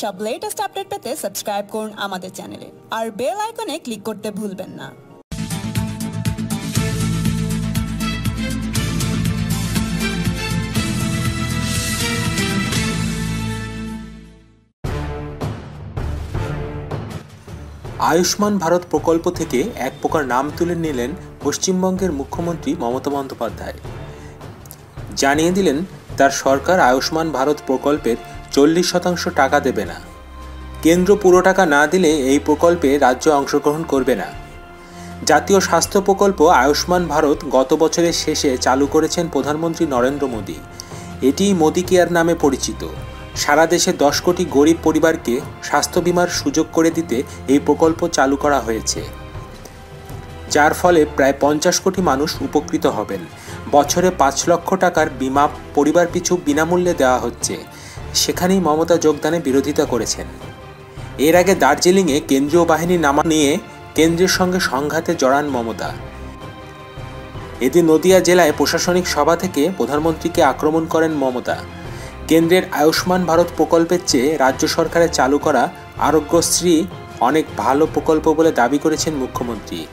সব latest update পেতে subscribe করুন আমাদের চ্যানেলে আর বেল আইকনে ক্লিক করতে ভুলবেন না। আয়ুষ্মান ভারত প্রকল্প থেকে এক প্রকার নাম তুলে নিলেন পশ্চিমবঙ্গের মুখ্যমন্ত্রী মমতা বন্দ্যোপাধ্যায়। জানিয়ে দিলেন, তার সরকার আয়ুষ্মান ভারত প্রকল্পের চল্লিশ শতাংশ টাকা দেবে না। কেন্দ্র পুরো টাকা না দিলে এই প্রকল্পে রাজ্য অংশগ্রহণ করবে না। জাতীয় স্বাস্থ্য প্রকল্প আয়ুষ্মান ভারত গত বছরের শেষে চালু করেছেন প্রধানমন্ত্রী নরেন্দ্র মোদী। এটি মোদী কেয়ার নামে পরিচিত। সারা দেশে দশ কোটি গরিব পরিবারকে স্বাস্থ্য বিমার সুযোগ করে দিতে এই প্রকল্প চালু করা হয়েছে। যার ফলে প্রায় পঞ্চাশ কোটি মানুষ উপকৃত হবেন। বছরে পাঁচ লক্ষ টাকার বিমা পরিবার পিছু বিনামূল্যে দেওয়া হচ্ছে। সেখানেই মমতা যোগদানে বিরোধিতা করেছেন। এর আগে দার্জিলিংয়ে কেন্দ্রীয় বাহিনী নামা নিয়ে কেন্দ্রের সঙ্গে সংঘাতে জড়ান মমতা। এদিন নদিয়া জেলায় প্রশাসনিক সভা থেকে প্রধানমন্ত্রীকে আক্রমণ করেন মমতা। কেন্দ্রের আয়ুষ্মান ভারত প্রকল্পের চেয়ে রাজ্য সরকারের চালু করা আরোগ্যশ্রী অনেক ভালো প্রকল্প বলে দাবি করেছেন মুখ্যমন্ত্রী।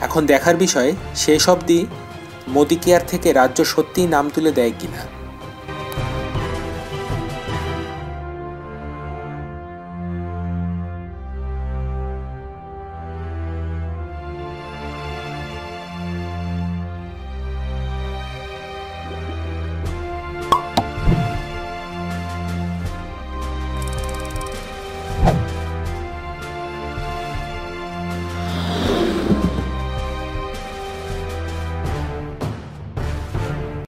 এখন দেখার বিষয়, শেষ অবধি মোদী কেয়ার থেকে রাজ্য সত্যিই নাম তুলে দেয় কিনা?